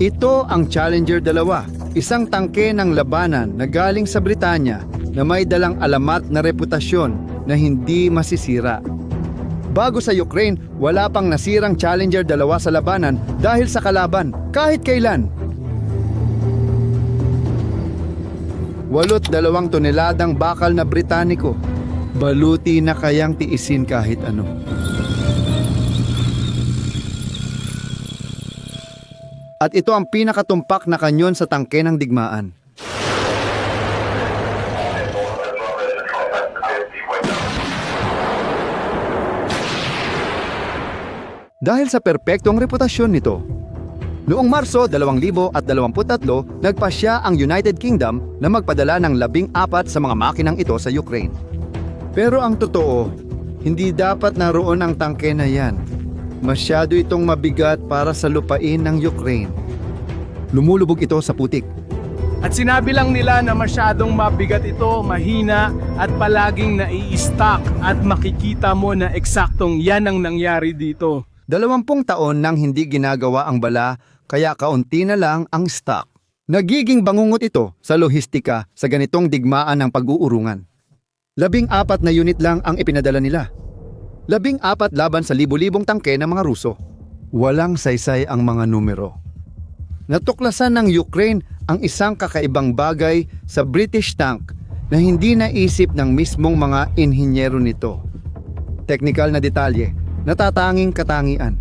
Ito ang Challenger 2, isang tangke ng labanan na galing sa Britanya na may dalang alamat na reputasyon na hindi masisira. Bago sa Ukraine, wala pang nasirang Challenger 2 sa labanan dahil sa kalaban kahit kailan. Walot dalawang toneladang bakal na Britaniko. Baluti na kayang tiisin kahit ano. At ito ang pinakatumpak na kanyon sa tangke ng digmaan. Dahil sa perpektong reputasyon nito, Noong Marso 2023, nagpasya ang United Kingdom na magpadala ng labing apat sa mga makinang ito sa Ukraine. Pero ang totoo, hindi dapat naroon ang tangke na yan. Masyado itong mabigat para sa lupain ng Ukraine. Lumulubog ito sa putik. At sinabi lang nila na masyadong mabigat ito, mahina at palaging nai-stock at makikita mo na eksaktong yan ang nangyari dito. Dalawampung taon nang hindi ginagawa ang bala kaya kaunti na lang ang stock. Nagiging bangungot ito sa lohistika sa ganitong digmaan ng pag-uurungan. Labing apat na unit lang ang ipinadala nila. Labing apat laban sa libu-libong tangke ng mga Ruso. Walang saysay ang mga numero. Natuklasan ng Ukraine ang isang kakaibang bagay sa British tank na hindi naisip ng mismong mga inhinyero nito. Technical na detalye, natatanging katangian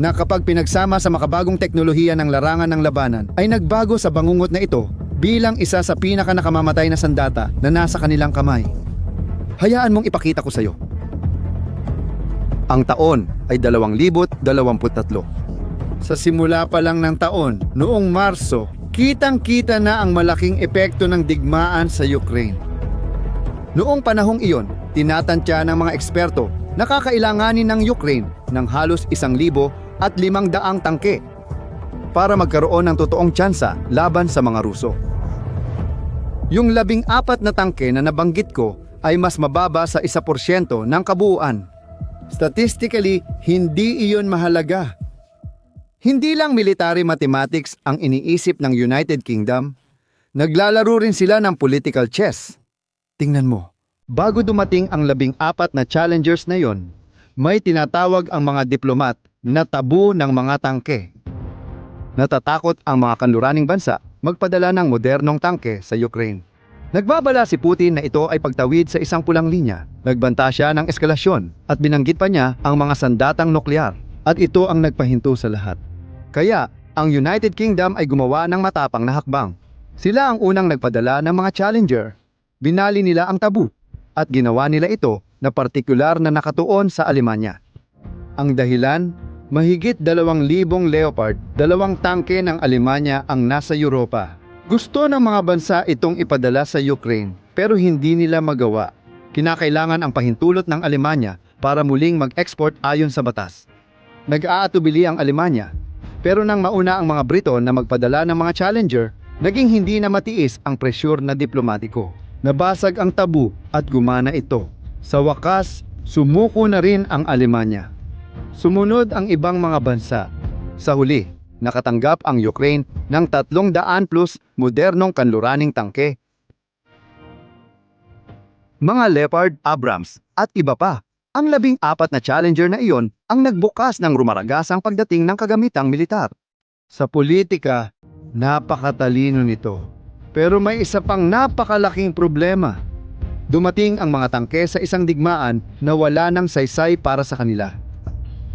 na kapag pinagsama sa makabagong teknolohiya ng larangan ng labanan ay nagbago sa bangungot na ito bilang isa sa pinaka nakamamatay na sandata na nasa kanilang kamay. Hayaan mong ipakita ko sa iyo. Ang taon ay 2023. Sa simula pa lang ng taon, noong Marso, kitang-kita na ang malaking epekto ng digmaan sa Ukraine. Noong panahong iyon, tinatantya ng mga eksperto na kakailanganin ng Ukraine ng halos isang libo at limang daang tangke para magkaroon ng totoong tsansa laban sa mga Ruso. Yung labing apat na tangke na nabanggit ko ay mas mababa sa isa porsyento ng kabuuan. Statistically, hindi iyon mahalaga. Hindi lang military mathematics ang iniisip ng United Kingdom, naglalaro rin sila ng political chess. Tingnan mo, bago dumating ang labing apat na challengers na yon, may tinatawag ang mga diplomat na tabu ng mga tangke. Natatakot ang mga kanluraning bansa magpadala ng modernong tangke sa Ukraine. Nagbabala si Putin na ito ay pagtawid sa isang pulang linya. Nagbanta siya ng eskalasyon at binanggit pa niya ang mga sandatang nuklear at ito ang nagpahinto sa lahat. Kaya, ang United Kingdom ay gumawa ng matapang na hakbang. Sila ang unang nagpadala ng mga challenger. Binali nila ang tabu at ginawa nila ito na partikular na nakatuon sa Alemanya. Ang dahilan, mahigit dalawang libong Leopard, dalawang tangke ng Alemanya ang nasa Europa. Gusto ng mga bansa itong ipadala sa Ukraine pero hindi nila magawa. Kinakailangan ang pahintulot ng Alemanya para muling mag-export ayon sa batas. Nag-aatubili ang Alemanya pero nang mauna ang mga Brito na magpadala ng mga challenger, naging hindi na matiis ang presyur na diplomatiko. Nabasag ang tabu at gumana ito. Sa wakas, sumuko na rin ang Alemanya. Sumunod ang ibang mga bansa. Sa huli, nakatanggap ang Ukraine ng 300 plus modernong kanluraning tangke. Mga Leopard, Abrams at iba pa. Ang labing apat na challenger na iyon ang nagbukas ng rumaragasang pagdating ng kagamitang militar. Sa politika, napakatalino nito. Pero may isa pang napakalaking problema. Dumating ang mga tangke sa isang digmaan na wala ng saysay para sa kanila.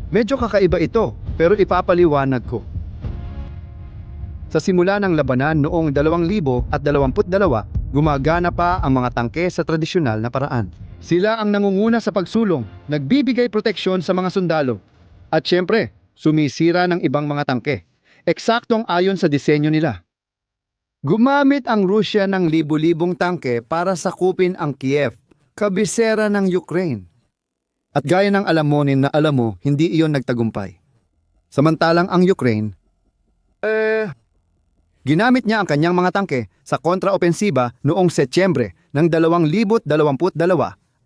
Medyo kakaiba ito, pero ipapaliwanag ko. Sa simula ng labanan noong 2022, gumagana pa ang mga tangke sa tradisyonal na paraan. Sila ang nangunguna sa pagsulong, nagbibigay proteksyon sa mga sundalo. At syempre, sumisira ng ibang mga tangke. Eksaktong ayon sa disenyo nila. Gumamit ang Rusya ng libu-libong tangke para sakupin ang Kiev, kabisera ng Ukraine. At gaya ng alamonin na alam mo, hindi iyon nagtagumpay. Samantalang ang Ukraine, eh, ginamit niya ang kanyang mga tangke sa kontraopensiba noong Setyembre ng 2022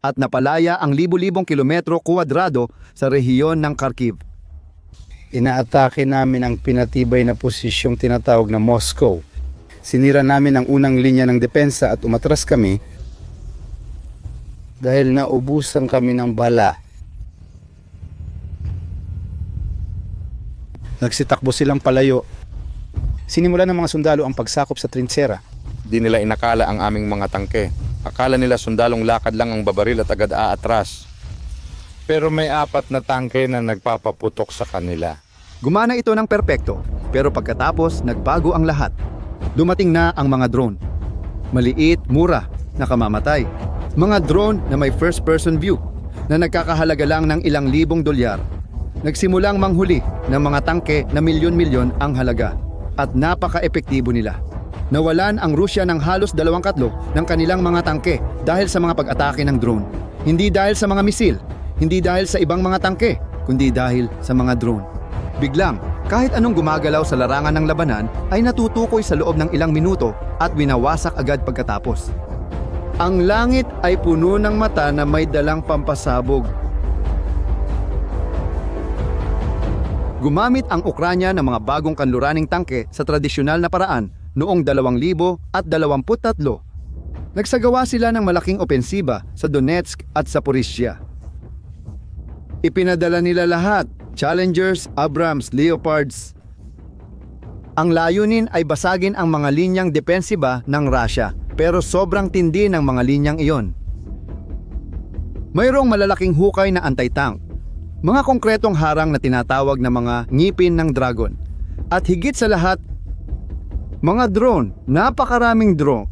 at napalaya ang libu-libong kilometro kuwadrado sa rehiyon ng Kharkiv. inaatake namin ang pinatibay na posisyong tinatawag na Moscow. Sinira namin ang unang linya ng depensa at umatras kami dahil naubusan kami ng bala. Nagsitakbo silang palayo. Sinimula ng mga sundalo ang pagsakop sa trintsera. Di nila inakala ang aming mga tangke. Akala nila sundalong lakad lang ang babaril at agad aatras. Pero may apat na tangke na nagpapaputok sa kanila. Gumana ito ng perpekto, pero pagkatapos nagbago ang lahat. Dumating na ang mga drone. Maliit, mura, nakamamatay. Mga drone na may first-person view na nagkakahalaga lang ng ilang libong dolyar. Nagsimulang manghuli ng mga tangke na milyon-milyon ang halaga at napaka-epektibo nila. Nawalan ang Rusya ng halos dalawang katlo ng kanilang mga tangke dahil sa mga pag-atake ng drone. Hindi dahil sa mga misil, hindi dahil sa ibang mga tangke, kundi dahil sa mga drone. Biglang, kahit anong gumagalaw sa larangan ng labanan ay natutukoy sa loob ng ilang minuto at winawasak agad pagkatapos. Ang langit ay puno ng mata na may dalang pampasabog. Gumamit ang Ukranya ng mga bagong kanluraning tangke sa tradisyonal na paraan noong 2023. Nagsagawa sila ng malaking opensiba sa Donetsk at Zaporizhia. Ipinadala nila lahat, Challengers, Abrams, Leopards. Ang layunin ay basagin ang mga linyang depensiba ng Russia, pero sobrang tindi ng mga linyang iyon. Mayroong malalaking hukay na anti-tank, mga konkretong harang na tinatawag na mga ngipin ng dragon, at higit sa lahat, mga drone, napakaraming drone.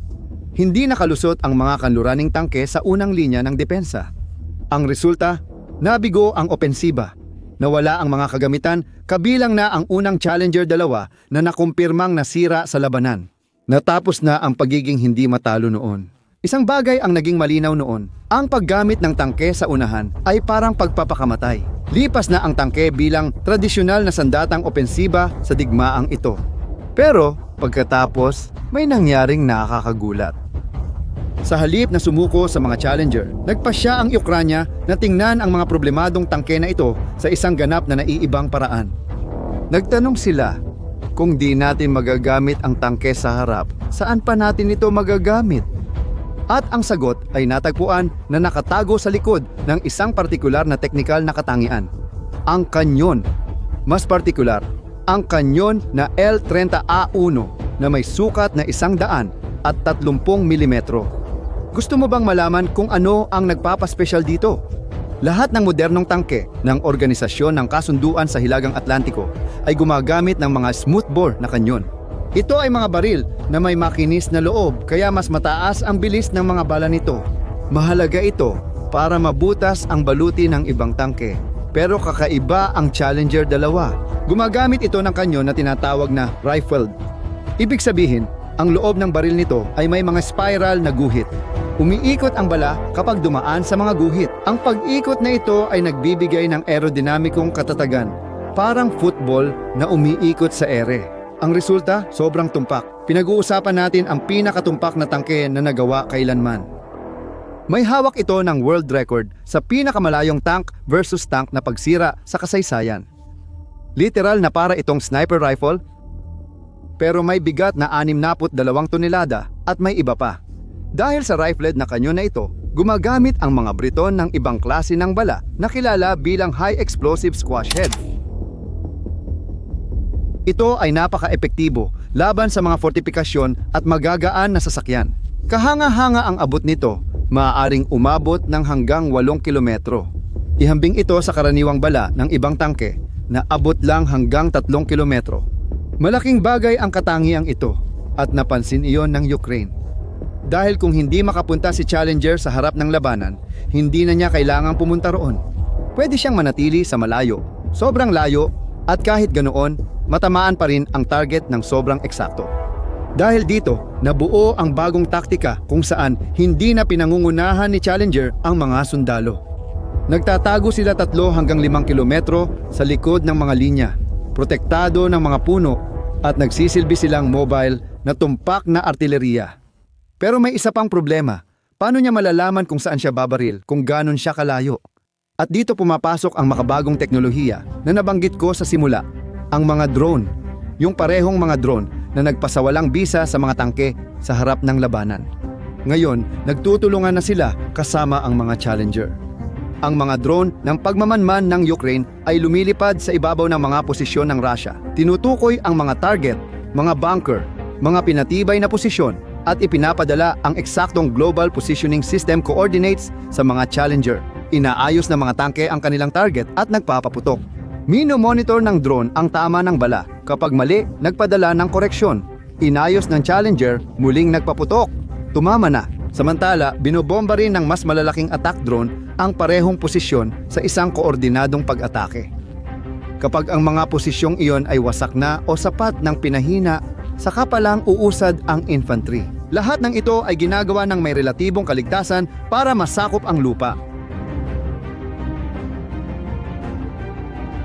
Hindi nakalusot ang mga kanluraning tangke sa unang linya ng depensa. Ang resulta, nabigo ang opensiba. Nawala ang mga kagamitan, kabilang na ang unang Challenger dalawa na nakumpirmang nasira sa labanan. Natapos na ang pagiging hindi matalo noon. Isang bagay ang naging malinaw noon. Ang paggamit ng tangke sa unahan ay parang pagpapakamatay. Lipas na ang tangke bilang tradisyonal na sandatang opensiba sa digmaang ito. Pero pagkatapos, may nangyaring nakakagulat. Sa halip na sumuko sa mga challenger, nagpasya ang Ukranya na tingnan ang mga problemadong tangke na ito sa isang ganap na naiibang paraan. Nagtanong sila, kung di natin magagamit ang tangke sa harap, saan pa natin ito magagamit? At ang sagot ay natagpuan na nakatago sa likod ng isang partikular na teknikal na katangian. Ang kanyon. Mas partikular, ang kanyon na L30A1 na may sukat na isang daan at 30 milimetro. Gusto mo bang malaman kung ano ang nagpapaspesyal dito? Lahat ng modernong tangke ng Organisasyon ng Kasunduan sa Hilagang Atlantiko ay gumagamit ng mga smoothbore na kanyon. Ito ay mga baril na may makinis na loob kaya mas mataas ang bilis ng mga bala nito. Mahalaga ito para mabutas ang baluti ng ibang tangke. Pero kakaiba ang Challenger dalawa. Gumagamit ito ng kanyon na tinatawag na rifled. Ibig sabihin, ang loob ng baril nito ay may mga spiral na guhit. Umiikot ang bala kapag dumaan sa mga guhit. Ang pag-ikot na ito ay nagbibigay ng aerodinamikong katatagan, parang football na umiikot sa ere. Ang resulta, sobrang tumpak. Pinag-uusapan natin ang pinakatumpak na tangke na nagawa kailanman. May hawak ito ng world record sa pinakamalayong tank versus tank na pagsira sa kasaysayan. Literal na para itong sniper rifle, pero may bigat na 62 tonelada at may iba pa. Dahil sa rifled na kanyon na ito, gumagamit ang mga Briton ng ibang klase ng bala na kilala bilang high explosive squash head. Ito ay napaka-epektibo laban sa mga fortifikasyon at magagaan na sasakyan. Kahanga-hanga ang abot nito, maaaring umabot ng hanggang 8 kilometro. Ihambing ito sa karaniwang bala ng ibang tangke na abot lang hanggang 3 kilometro. Malaking bagay ang katangiang ito at napansin iyon ng Ukraine. Dahil kung hindi makapunta si Challenger sa harap ng labanan, hindi na niya kailangang pumunta roon. Pwede siyang manatili sa malayo, sobrang layo, at kahit ganoon, matamaan pa rin ang target ng sobrang eksakto. Dahil dito, nabuo ang bagong taktika kung saan hindi na pinangungunahan ni Challenger ang mga sundalo. Nagtatago sila tatlo hanggang limang kilometro sa likod ng mga linya, protektado ng mga puno at nagsisilbi silang mobile na tumpak na artilleriya. Pero may isa pang problema. Paano niya malalaman kung saan siya babaril kung ganon siya kalayo? At dito pumapasok ang makabagong teknolohiya na nabanggit ko sa simula, ang mga drone. Yung parehong mga drone na nagpasawalang bisa sa mga tangke sa harap ng labanan. Ngayon, nagtutulungan na sila kasama ang mga challenger. Ang mga drone ng pagmamanman ng Ukraine ay lumilipad sa ibabaw ng mga posisyon ng Russia. Tinutukoy ang mga target, mga bunker, mga pinatibay na posisyon at ipinapadala ang eksaktong Global Positioning System coordinates sa mga challenger. Inaayos ng mga tangke ang kanilang target at nagpapaputok. Mino-monitor ng drone ang tama ng bala. Kapag mali, nagpadala ng koreksyon. Inayos ng challenger, muling nagpaputok. Tumama na. Samantala, binobomba rin ng mas malalaking attack drone ang parehong posisyon sa isang koordinadong pag-atake. Kapag ang mga posisyong iyon ay wasak na o sapat ng pinahina, saka pa lang uusad ang infantry. Lahat ng ito ay ginagawa ng may relatibong kaligtasan para masakop ang lupa.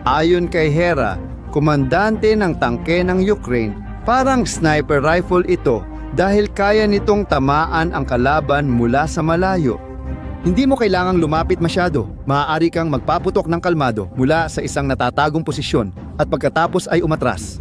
Ayon kay Hera, komandante ng tangke ng Ukraine, parang sniper rifle ito dahil kaya nitong tamaan ang kalaban mula sa malayo. Hindi mo kailangang lumapit masyado. Maaari kang magpaputok ng kalmado mula sa isang natatagong posisyon at pagkatapos ay umatras.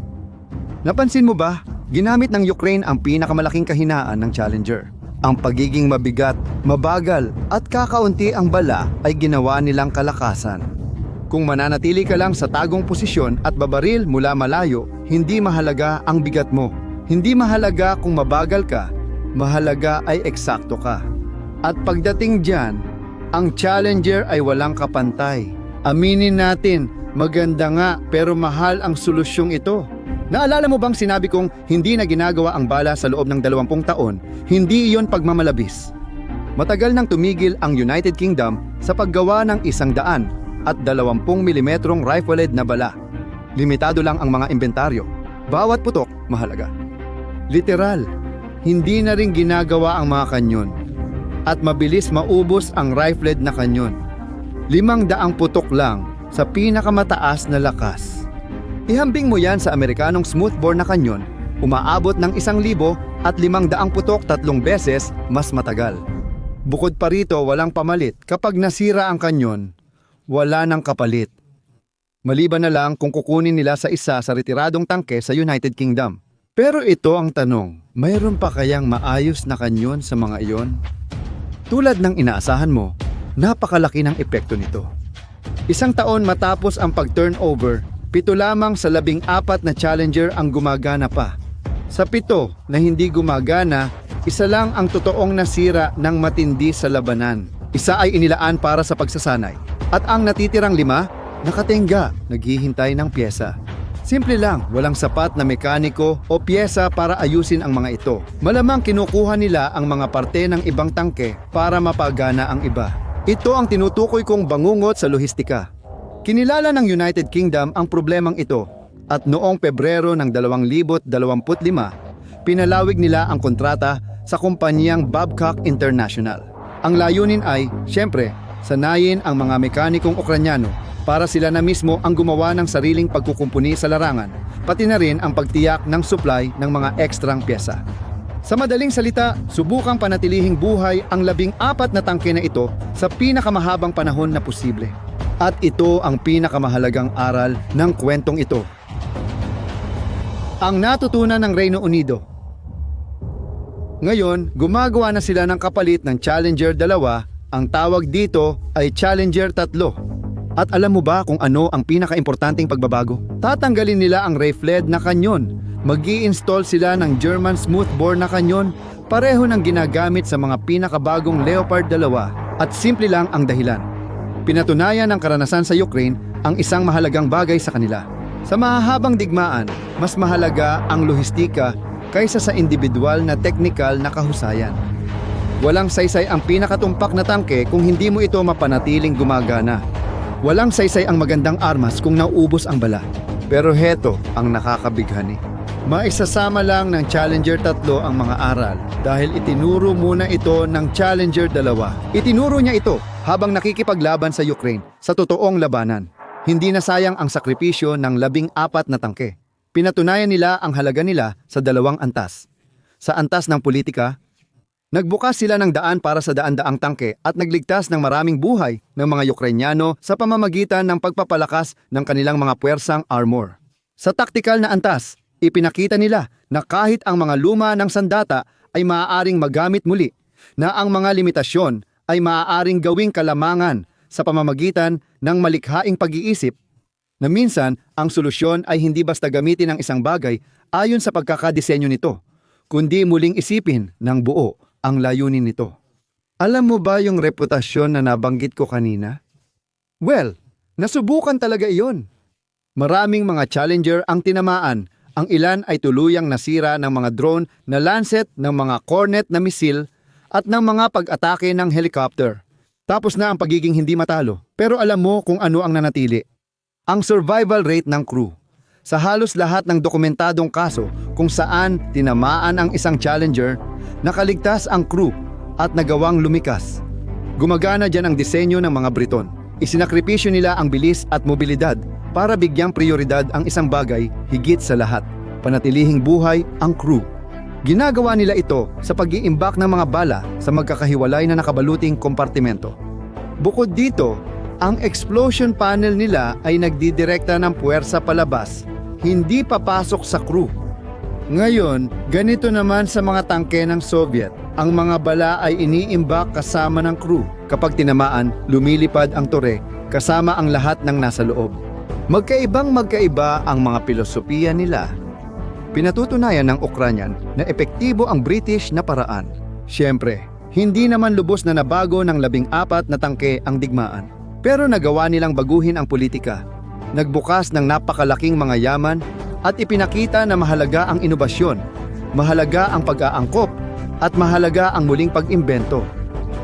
Napansin mo ba? Ginamit ng Ukraine ang pinakamalaking kahinaan ng Challenger. Ang pagiging mabigat, mabagal at kakaunti ang bala ay ginawa nilang kalakasan. Kung mananatili ka lang sa tagong posisyon at babaril mula malayo, hindi mahalaga ang bigat mo. Hindi mahalaga kung mabagal ka, mahalaga ay eksakto ka. At pagdating dyan, ang challenger ay walang kapantay. Aminin natin, maganda nga pero mahal ang solusyong ito. Naalala mo bang sinabi kong hindi na ginagawa ang bala sa loob ng 20 taon, hindi iyon pagmamalabis. Matagal nang tumigil ang United Kingdom sa paggawa ng isang daan at 20 mm rifled na bala. Limitado lang ang mga inventaryo. Bawat putok mahalaga. Literal, hindi na rin ginagawa ang mga kanyon at mabilis maubos ang rifled na kanyon. Limang daang putok lang sa pinakamataas na lakas. Ihambing mo yan sa Amerikanong smoothbore na kanyon, umaabot ng isang libo at limang daang putok tatlong beses mas matagal. Bukod pa rito walang pamalit kapag nasira ang kanyon, wala nang kapalit. Maliban na lang kung kukunin nila sa isa sa retiradong tangke sa United Kingdom. Pero ito ang tanong, mayroon pa kayang maayos na kanyon sa mga iyon? Tulad ng inaasahan mo, napakalaki ng epekto nito. Isang taon matapos ang pag-turnover, pito lamang sa labing apat na challenger ang gumagana pa. Sa pito na hindi gumagana, isa lang ang totoong nasira ng matindi sa labanan. Isa ay inilaan para sa pagsasanay. At ang natitirang lima, nakatenga, naghihintay ng pyesa. Simple lang, walang sapat na mekaniko o pyesa para ayusin ang mga ito. Malamang kinukuha nila ang mga parte ng ibang tangke para mapagana ang iba. Ito ang tinutukoy kong bangungot sa lohistika. Kinilala ng United Kingdom ang problemang ito at noong Pebrero ng 2025, pinalawig nila ang kontrata sa kumpanyang Babcock International. Ang layunin ay, siyempre, sanayin ang mga mekanikong Ukranyano para sila na mismo ang gumawa ng sariling pagkukumpuni sa larangan, pati na rin ang pagtiyak ng supply ng mga ekstrang pyesa. Sa madaling salita, subukang panatilihing buhay ang labing apat na tangke na ito sa pinakamahabang panahon na posible. At ito ang pinakamahalagang aral ng kwentong ito. Ang natutunan ng Reino Unido Ngayon, gumagawa na sila ng kapalit ng Challenger 2, ang tawag dito ay Challenger 3. At alam mo ba kung ano ang pinakaimportanteng pagbabago? Tatanggalin nila ang rifled na kanyon. mag install sila ng German smoothbore na kanyon, pareho ng ginagamit sa mga pinakabagong Leopard 2 at simple lang ang dahilan. Pinatunayan ng karanasan sa Ukraine ang isang mahalagang bagay sa kanila. Sa mahahabang digmaan, mas mahalaga ang lohistika kaysa sa individual na teknikal na kahusayan. Walang saysay ang pinakatumpak na tangke kung hindi mo ito mapanatiling gumagana. Walang saysay ang magandang armas kung nauubos ang bala. Pero heto ang nakakabighani. Maisasama lang ng Challenger 3 ang mga aral dahil itinuro muna ito ng Challenger 2. Itinuro niya ito habang nakikipaglaban sa Ukraine sa totoong labanan. Hindi na sayang ang sakripisyo ng labing apat na tangke. Pinatunayan nila ang halaga nila sa dalawang antas. Sa antas ng politika, Nagbukas sila ng daan para sa daan-daang tangke at nagligtas ng maraming buhay ng mga Ukrainyano sa pamamagitan ng pagpapalakas ng kanilang mga puwersang armor. Sa taktikal na antas, ipinakita nila na kahit ang mga luma ng sandata ay maaaring magamit muli, na ang mga limitasyon ay maaaring gawing kalamangan sa pamamagitan ng malikhaing pag-iisip na minsan ang solusyon ay hindi basta gamitin ang isang bagay ayon sa pagkakadisenyo nito, kundi muling isipin ng buo ang layunin nito. Alam mo ba yung reputasyon na nabanggit ko kanina? Well, nasubukan talaga iyon. Maraming mga challenger ang tinamaan. Ang ilan ay tuluyang nasira ng mga drone na Lancet ng mga Cornet na misil at ng mga pag-atake ng helicopter. Tapos na ang pagiging hindi matalo. Pero alam mo kung ano ang nanatili. Ang survival rate ng crew. Sa halos lahat ng dokumentadong kaso kung saan tinamaan ang isang challenger, nakaligtas ang crew at nagawang lumikas. Gumagana dyan ang disenyo ng mga Briton. Isinakripisyo nila ang bilis at mobilidad para bigyang prioridad ang isang bagay higit sa lahat. Panatilihing buhay ang crew. Ginagawa nila ito sa pag-iimbak ng mga bala sa magkakahiwalay na nakabaluting kompartimento. Bukod dito, ang explosion panel nila ay nagdidirekta ng puwersa palabas, hindi papasok sa crew. Ngayon, ganito naman sa mga tangke ng Soviet. Ang mga bala ay iniimbak kasama ng crew. Kapag tinamaan, lumilipad ang tore kasama ang lahat ng nasa loob. Magkaibang magkaiba ang mga pilosopiya nila. Pinatutunayan ng Ukrainian na epektibo ang British na paraan. Siyempre, hindi naman lubos na nabago ng labing apat na tangke ang digmaan. Pero nagawa nilang baguhin ang politika. Nagbukas ng napakalaking mga yaman at ipinakita na mahalaga ang inobasyon, mahalaga ang pag-aangkop, at mahalaga ang muling pag-imbento.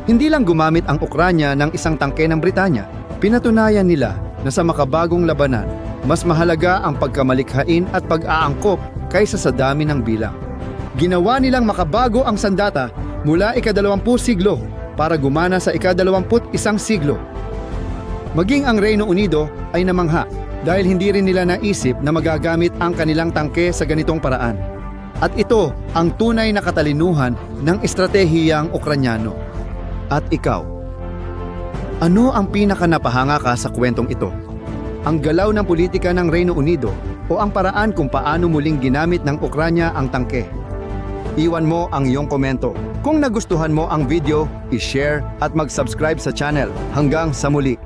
Hindi lang gumamit ang Ukranya ng isang tangke ng Britanya, pinatunayan nila na sa makabagong labanan, mas mahalaga ang pagkamalikhain at pag-aangkop kaysa sa dami ng bilang. Ginawa nilang makabago ang sandata mula ikadalawampung siglo para gumana sa ikadalawamput isang siglo. Maging ang Reino Unido ay namangha dahil hindi rin nila naisip na magagamit ang kanilang tangke sa ganitong paraan. At ito ang tunay na katalinuhan ng estratehiyang Ukranyano. At ikaw, ano ang pinaka napahanga ka sa kwentong ito? Ang galaw ng politika ng Reino Unido o ang paraan kung paano muling ginamit ng Ukranya ang tangke? Iwan mo ang iyong komento. Kung nagustuhan mo ang video, i-share at mag-subscribe sa channel. Hanggang sa muli.